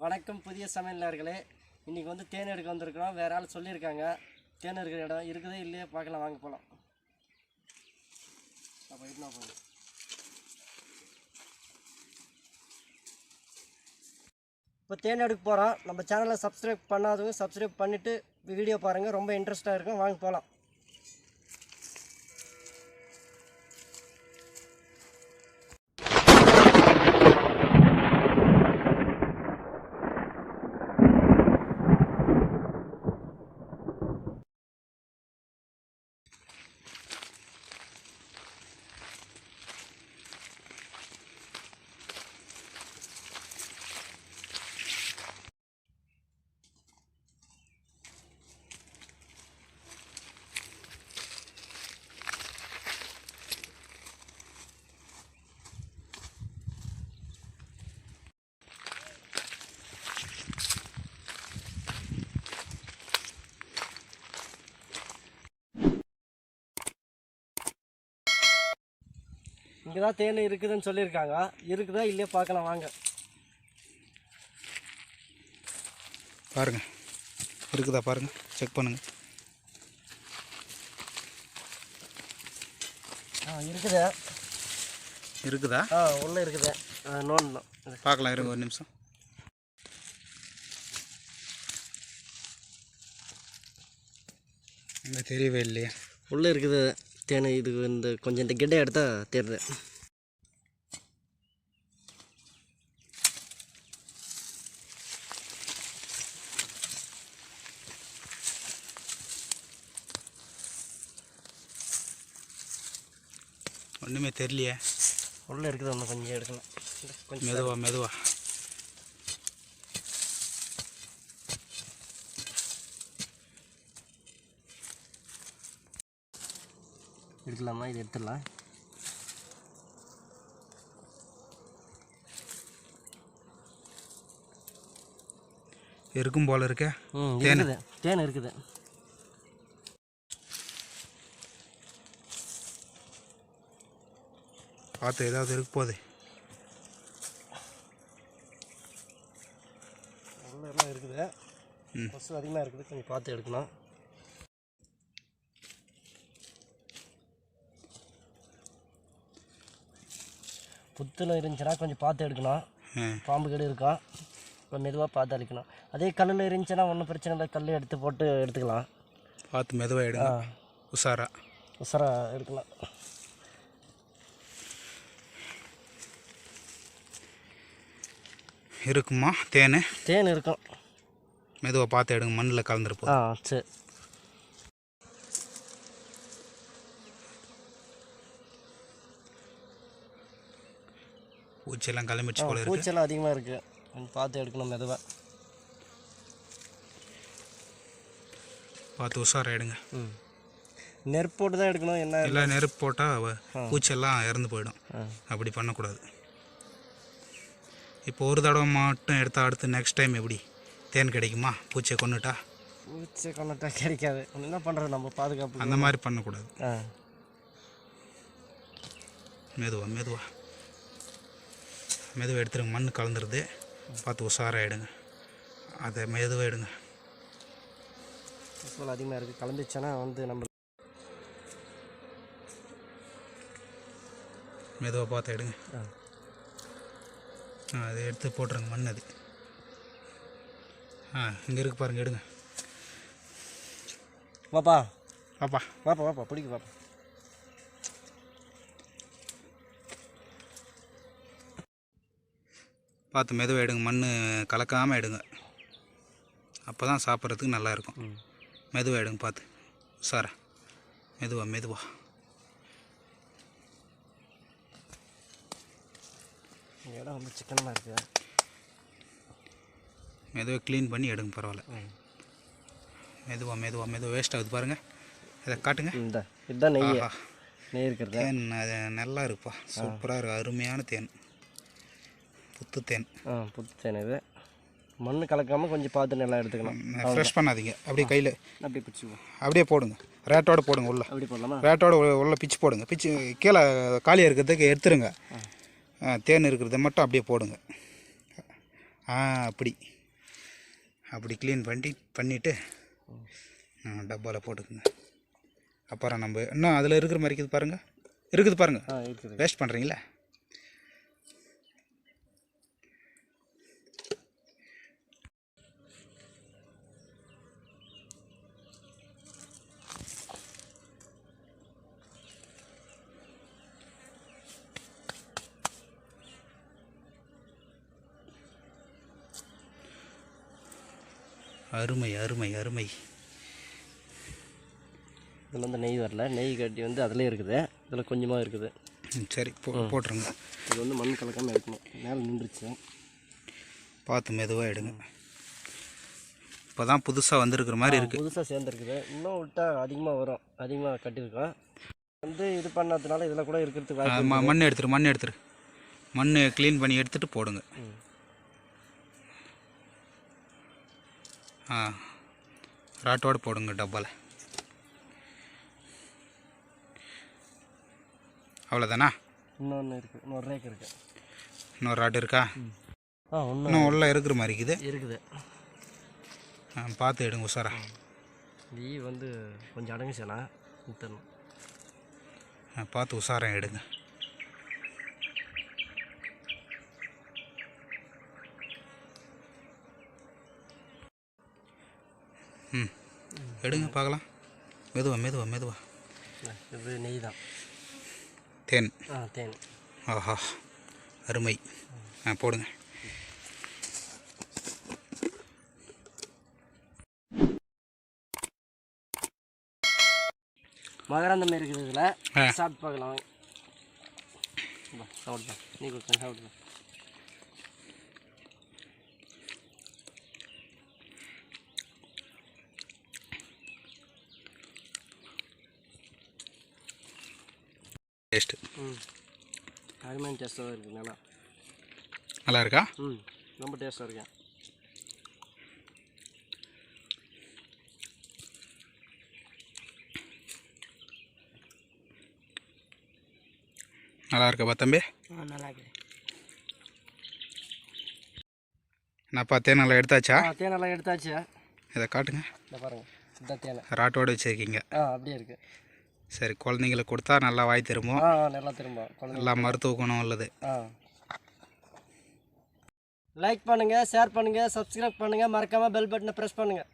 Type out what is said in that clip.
வணக்கம் புதிய சமையலர்களே இன்றைக்கி வந்து தேன் எடுக்க வந்திருக்கிறோம். வேறு ஆள் சொல்லியிருக்காங்க. தேன் எடுக்கிற இடம் இருக்குதே இல்லையே பார்க்கலாம். வாங்க போகலாம் அப்போ இருந்தால் போதும் இப்போ தேன் எடுக்க போகிறோம் நம்ம சேனலை சப்ஸ்கிரைப் பண்ணாதவங்க சப்ஸ்கிரைப் பண்ணிவிட்டு வீடியோ பாருங்கள் ரொம்ப இன்ட்ரெஸ்ட்டாக இருக்கும். வாங்க போகலாம் இங்கே தான் தேன் இருக்குதுன்னு சொல்லியிருக்காங்க. இருக்குதா இல்லையா பார்க்கலாம் வாங்க. பாருங்க. இருக்குதா பாருங்க. செக் பண்ணுங்க. ஆ இருக்குது. இருக்குதா? ஆ உள்ளே இருக்குது. நோண்டணும் பார்க்கலாம் இருங்க ஒரு நிமிஷம். தெரியவே இல்லையே. உள்ளே இருக்குது தேன். இது இந்த கொஞ்சம் இந்த கிட்டை எடுத்தால் தெரியுது ஒன்றுமே தெரியலையே. உள்ளே இருக்குது ஒன்று கொஞ்சம் எடுக்கலாம். இந்த கொஞ்சம் மெதுவா மெதுவா. எடுக்கலாமா? இது எடுத்துடலாம். இருக்கும் போல இருக்கே. தேன். தேன் இருக்குது. பார்த்து ஏதாவது இருக்கு போகுது எல்லாம் இருக்குது. கொசு அதிகமாக இருக்குது. கொஞ்சம் பார்த்து எடுக்கணும். புத்தில் இருந்துச்சுன்னா கொஞ்சம் பார்த்து எடுக்கணும். பாம்பு கீடு கொஞ்சம் மெதுவாக பார்த்து அடிக்கணும். அதே கல்லில் இருந்துச்சுன்னா ஒன்றும் பிரச்சனை இல்லை. கல் எடுத்து போட்டு எடுத்துக்கலாம். பார்த்து மெதுவாக எடுங்க. ஆ. உஷாரா எடுக்கலாம். இருக்குமா? தேன்? தேன் இருக்கும். மெதுவாக பார்த்து எடுங்க மண்ணில் கலந்துருப்போம் ஆ சரி. பூச்சியெல்லாம் கிளம்பிடுச்சு போல இருக்கு. பூச்செல்லாம் அதிகமாக இருக்குது கொஞ்சம் பார்த்து எடுக்கணும் மெதுவாக பார்த்து உஷாரா எடுங்க. ம். நெருப்போட்டு தான் எடுக்கணும் என்ன எல்லாம் நெருப்பு போட்டால் பூச்செல்லாம் இறந்து போயிடும். அப்படி பண்ணக்கூடாது. இப்போ ஒரு தடவை மட்டும் எடுத்தா அடுத்து நெக்ஸ்ட் டைம் எப்படி? தேன் கிடைக்குமா? பூச்சியை கொண்டுட்டா பூச்சை கொண்டுட்டா கிடைக்காது. என்ன பண்ணுறது நம்ம பாதுகாப்பு அந்த மாதிரி பண்ணக்கூடாது. ஆ. மெதுவா மெதுவா. மெதுவாக எடுத்துருங்க. மண் கலந்துருது. பார்த்து உஷாராக எடுங்க. அதை மெதுவாக எடுங்க. அதிகமாக இருக்குது கலந்துச்சுன்னா வந்து நம்ம மெதுவாக பார்த்து எடுங்க. அதை எடுத்து போட்டுருங்க மண் அது. ஆ இங்கே இருக்கு பாருங்க எடுங்க. வாப்பா. பாப்பா வாப்பா வாப்பா பிடிக்கு வாப்பா. பார்த்து மெதுவாக எடுங்க மண் கலக்காமல் எடுங்க. அப்போ தான் சாப்பிட்றதுக்கு நல்லா இருக்கும். ம். மெதுவாக எடுங்க பார்த்து. உஷாரா. மெதுவா மெதுவா. இடம் வந்து சிக்கனமாக இருக்குது மெதுவாக க்ளீன் பண்ணி எடுங்க பரவாயில்ல. ம். மெதுவா மெதுவா மெதுவாக வேஸ்ட் ஆகுது பாருங்கள் இதை காட்டுங்க. இந்த இதுதான் நெய் நெய் இருக்கிறது. தேன் அது நல்லா இருக்குப்பா. சூப்பராக இருக்கு. அருமையான தேன். புத்து தேன். ஆ புத்து தேன் இது. மண் கலக்காமல் கொஞ்சம் பார்த்து நல்லா எடுத்துக்கணும். ஃப்ரெஷ் பண்ணாதீங்க. அப்படியே கையில் அப்படியே பிடிச்சிக்குவோம் அப்படியே போடுங்க. ரேட்டோட போடுங்க உள்ள. அப்படி போடலாமா? ரேட்டோட உள்ள- பிச்சு போடுங்க. பிச்சு கீழே காலியாக இருக்கிறதுக்கு எடுத்துருங்க. தேன் இருக்கிறத மட்டும் அப்படியே போடுங்க. ஆ அப்படி. அப்படி க்ளீன் பண்ணி பண்ணிவிட்டு டப்பாவில் போட்டுக்குங்க. அப்புறம் நம்ம இன்னும் அதில் இருக்கிற மாதிரி இருக்குது பாருங்கள் இருக்குது பாருங்கள் வேஸ்ட் பண்ணுறீங்களா அருமை அருமை அருமை. இதில் வந்து நெய் வரல. நெய் கட்டி வந்து அதிலே இருக்குது. இதில் கொஞ்சமாக இருக்குது. சரி போ போட்டுருங்க. இது வந்து மண் கலக்காமல் எடுக்கணும். மேலே நின்றுச்சு. பார்த்து மெதுவாக எடுங்க. இப்போ தான் புதுசாக வந்திருக்கிற மாதிரி இருக்குது புதுசாக சேர்ந்துருக்குது. இன்னும் விட்டால் அதிகமாக வரும். அதிகமாக கட்டியிருக்கோம். வந்து இது பண்ணதுனால இதில் கூட இருக்கிறதுக்கு மண் எடுத்துரு மண் எடுத்துரு. மண் க்ளீன் பண்ணி எடுத்துட்டு போடுங்க. ஆ ராட்டோடு போடுங்க டப்பாவில் அவ்வளோதானா இன்னொன்று இருக்குது இன்னொரு ரேக் இருக்குது இன்னொரு ராட்டு இருக்கா? ஆ இன்னும் உள்ள இருக்கிற மாதிரி இருக்குது. இருக்குது. ஆ, பார்த்து எடுங்க உசாரா ஈ வந்து கொஞ்சம் அடங்குச்சுண்ணா ஆ, பார்த்து உசாரம் எடுங்க. ம் எடுங்க பார்க்கலாம். மெதுவா மெதுவா மெதுவா. இது நெய் தான். தேன். ஆ தேன். ஆஹா அருமை. ஆ போடுங்க. மகராந்தம் ஆ. சாப்பிட்டு பார்க்கலாம். சாப்பிடுப்பா நீ கொடுத்தேன் சாப்பிடுப்பா டேஸ்ட்டு. ம். அருமையான டேஸ்ட்டாக இருக்குது நல்லா நல்லா. இருக்கா ம் ரொம்ப டேஸ்ட்டாக இருக்கேன் நல்லா இருக்கா தம்பி? நல்லா இருக்குது என்னப்பா தேன் நல்லா எடுத்தாச்சா? தேனெல்லாம் எடுத்தாச்சு. இதை காட்டுங்க. இந்த பாருங்கள் இதுதான் தேனை. ராட்டோடு வச்சுருக்கீங்க. ஆ அப்படியே இருக்குது சரி குழந்தைங்களுக்கு கொடுத்தா நல்லா வாய் திரும்பும். நல்லா திரும்ப குழந்தை நல்லா மருத்துவ குணம் உள்ளது. லைக் பண்ணுங்கள் ஷேர் பண்ணுங்கள் சப்ஸ்கிரைப் பண்ணுங்கள் மறக்காமல் பெல் பட்டனை ப்ரெஸ் பண்ணுங்கள்